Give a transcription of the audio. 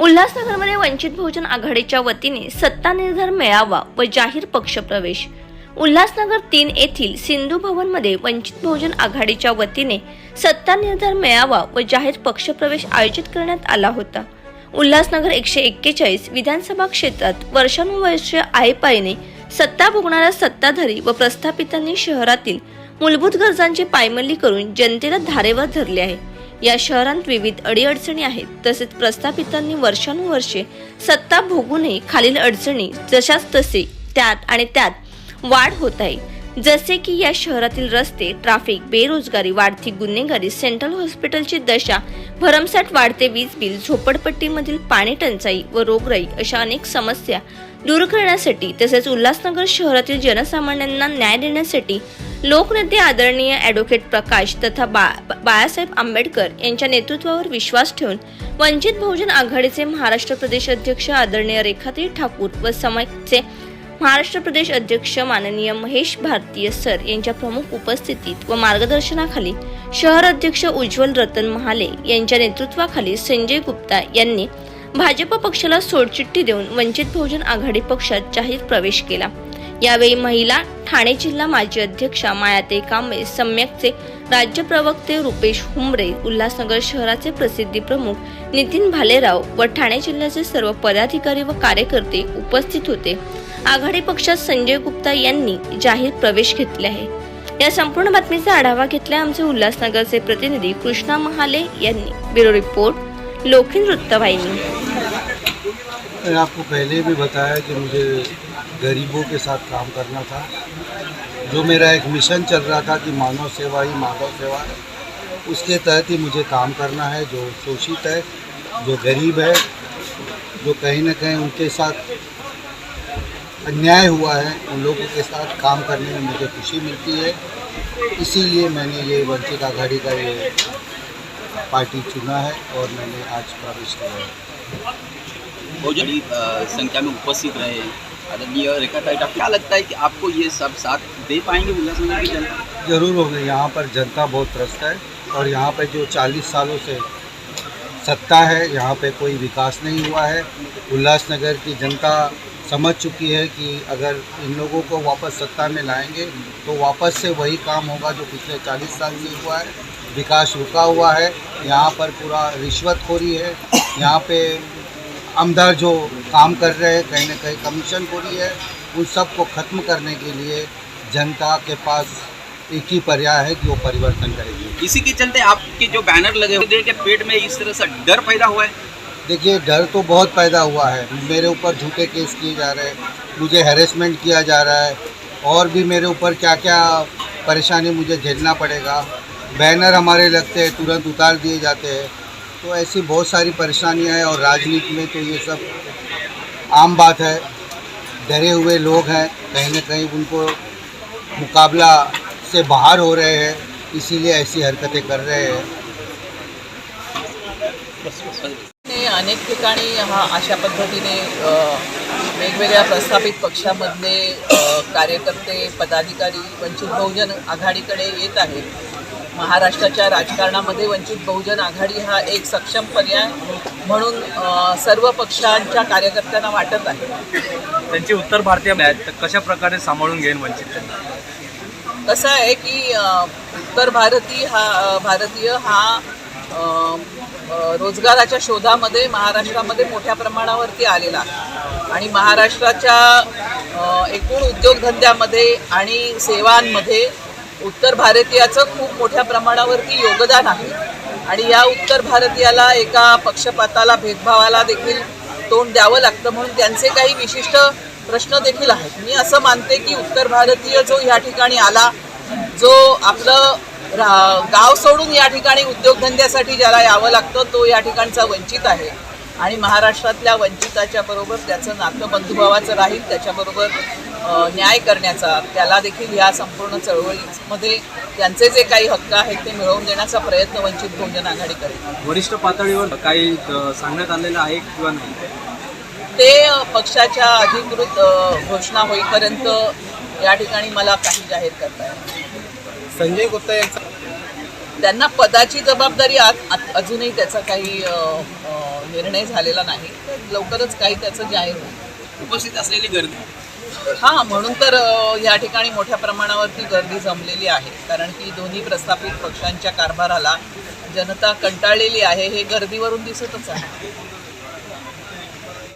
उल्हासनगरमध्ये वंचित बहुजन आघाडीच्या वतीने सत्ता निर्धार मेळावा व जाहीर पक्षप्रवेश उल्हासनगर तीन येथील सिंधू भवनमध्ये वंचित बहुजन आघाडीच्या वतीने सत्ता निर्धार मेळावा व जाहीर पक्षप्रवेश आयोजित करण्यात आला होता. उल्हासनगर एकशे एक्केचाळीस विधानसभा क्षेत्रात वर्षानुवर्षे आयपाईने सत्ता भोगणाऱ्या सत्ताधारी व प्रस्थापितांनी शहरातील मूलभूत गरजांची पायमल्ली करून जनतेला धारेवर धरले आहे. या शहरात विविध अडीअडचणी आहेत. तसेच प्रस्थापितांनी वर्षानुवर्षे सत्ता भोगूनही खालील अडचणी जशाच तसे त्यात आणि त्यात वाढ होत आहे. जसे की या शहरातील रस्ते ट्राफिक बेरोजगारी वाढती गुन्हेगारी सेंट्रल हॉस्पिटलची दशा भरमसाठ वाढते वीज बिल झोपडपट्टीमधील पाणी टंचाई व रोगराई अशा अनेक समस्या दूर करण्यासाठी तसेच उल्हासनगर शहरातील जनसामान्यांना न्याय देण्यासाठी लोकनेते आदरणीय ॲडव्होकेट प्रकाश तथा बा बाळासाहेब आंबेडकर यांच्या नेतृत्वावर विश्वास ठेवून वंचित बहुजन आघाडीचे महाराष्ट्र प्रदेश अध्यक्ष आदरणीय रेखाताई ठाकूर व समाजचे महाराष्ट्र प्रदेश अध्यक्ष माननीय महेश भारतीय सर यांच्या प्रमुख उपस्थितीत व मार्गदर्शनाखाली शहर अध्यक्ष उज्ज्वल रतन महाले यांच्या नेतृत्वाखाली संजय गुप्ता यांनी भाजप पक्षाला सोडचिठ्ठी देऊन वंचित बहुजन आघाडी पक्षात जाहीर प्रवेश केला. यावेळी महिला ठाणे जिल्हा माजी अध्यक्षा मायाते कांबळे सम्यकचे राज्य प्रवक्ते रुपेश हुंबरे उल्हासनगर शहराचे प्रसिद्धी प्रमुख नितीन भालेराव व ठाणे जिल्ह्याचे सर्व पदाधिकारी व कार्यकर्ते उपस्थित होते. आघाडी पक्षात संजय गुप्ता यांनी जाहीर प्रवेश घेतले आहे. या संपूर्ण बातमीचा आढावा घेतला आमचे उल्हासनगरचे प्रतिनिधी कृष्णा महाले यांनी. ब्युरो रिपोर्ट लोखिन वृत्तवाहिनी. मैंने आपको पहले भी बताया कि मुझे गरीबों के साथ काम करना था। जो मेरा एक मिशन चल रहा था कि मानव सेवा ही माधव सेवा उसके तहत ही मुझे काम करना है, जो शोषित है, जो गरीब है, जो कहीं ना कहीं उनके साथ अन्याय हुआ है, उन लोगों के साथ काम करने में मुझे खुशी मिलती है। इसीलिए मैंने ये वंचित आघाड़ी का ये पार्टी चुना है और मैंने आज प्रवेश किया है। ही, अ, संख्या में उपस्थित रहे। आदरणीय रेखा ताई क्या लगता है कि आपको ये सब साथ दे पाएँगे उल्लासनगर की जनता? ज़रूर होंगे। यहाँ पर जनता बहुत त्रस्त है और यहाँ पर जो 40 सालों से सत्ता है यहाँ पे कोई विकास नहीं हुआ है। उल्लासनगर की जनता समझ चुकी है कि अगर इन लोगों को वापस सत्ता में लाएँगे तो वापस से वही काम होगा जो पिछले 40 साल से हुआ है। विकास रुका हुआ है। यहाँ पर पूरा रिश्वतखोरी है। यहाँ पे आमदार जो काम कर रहे हैं कहीं ना कहीं कमीशन खोरी है उन सबको ख़त्म करने के लिए जनता के पास एक ही पर्याय है कि वो परिवर्तन करेगी। इसी के चलते आपके जो बैनर लगे हुए के पेट में इस तरह से डर पैदा हुआ है? देखिए डर तो बहुत पैदा हुआ है। मेरे ऊपर झूठे केस किए जा रहे हैं मुझे हेरेसमेंट किया जा रहा है और भी मेरे ऊपर क्या क्या परेशानी मुझे झेलना पड़ेगा। बैनर हमारे लगते हैं तुरंत उतार दिए जाते हैं। तो ऐसी बहुत सारी परेशानियाँ हैं और राजनीति में तो ये सब आम बात है। डरे हुए लोग हैं, कहीं ना कहीं उनको मुकाबला से बाहर हो रहे हैं, इसीलिए ऐसी हरकतें कर रहे हैं। अनेक ठिकाणी हा अशा पद्धतीने वेगवेगळ्या प्रस्थापित पक्षामधले कार्यकर्ते, पदाधिकारी, वंचित बहुजन आघाडीकडे येत आहेत. महाराष्ट्राच्या राजकारणामध्ये वंचित बहुजन आघाडी हा एक सक्षम पर्याय म्हणून सर्व पक्षांच्या कार्यकर्त्यांना वाटत आहे. त्यांची उत्तर भारतीय तर कशा प्रकारे सांभाळून घेईन वंचित त्यांना? कसं आहे की उत्तर भारतीय हा भारतीय हा रोजगाराच्या शोधामध्ये महाराष्ट्रामध्ये मोठ्या प्रमाणावरती आलेला आहे. आणि महाराष्ट्राच्या एकूण उद्योगधंद्यामध्ये आणि सेवांमध्ये उत्तर भारतीयाचं खूप मोठ्या प्रमाणावरती योगदान आहे. आणि या उत्तर भारतीयाला एका पक्षपाताला भेदभावाला देखील तोंड द्यावं लागतं म्हणून त्यांचे काही विशिष्ट प्रश्न देखील आहेत. मी असं मानते की उत्तर भारतीय जो ह्या ठिकाणी आला जो आपलं रा- गाव सोडून या ठिकाणी उद्योगधंद्यासाठी ज्याला यावं लागतं तो या ठिकाणचा वंचित आहे. आणि महाराष्ट्रातल्या वंचिताच्या बरोबर त्याचं नातं बंधुभावाचं राहील त्याच्याबरोबर न्याय करण्याचा त्याला देखील या संपूर्ण चळवळीमध्ये त्यांचे जे काही हक्क आहेत ते मिळवून देण्याचा प्रयत्न वंचित बहुजन आघाडी करेल वरिष्ठ पातळीवर काही सांगण्यात आलेलं आहे किंवा नाही? ते पक्षाच्या अधिकृत घोषणा होईपर्यंत या ठिकाणी मला काही जाहीर करता येईल संजय गुप्ता यांचा त्यांना पदाची जबाबदारी आज अजूनही त्याचा काही निर्णय झालेला नाही. तर लवकरच काही त्याचं जाहीर होईल. उपस्थित असलेली गर्दी. हां म्हणून तर या ठिकाणी मोठ्या प्रमाणावरती गर्दी जमलेली आहे. कारण की दोन्ही प्रस्थापित पक्षांच्या कारभाराला जनता कंटाळलेली आहे हे गर्दीवरून दिसतच आहे.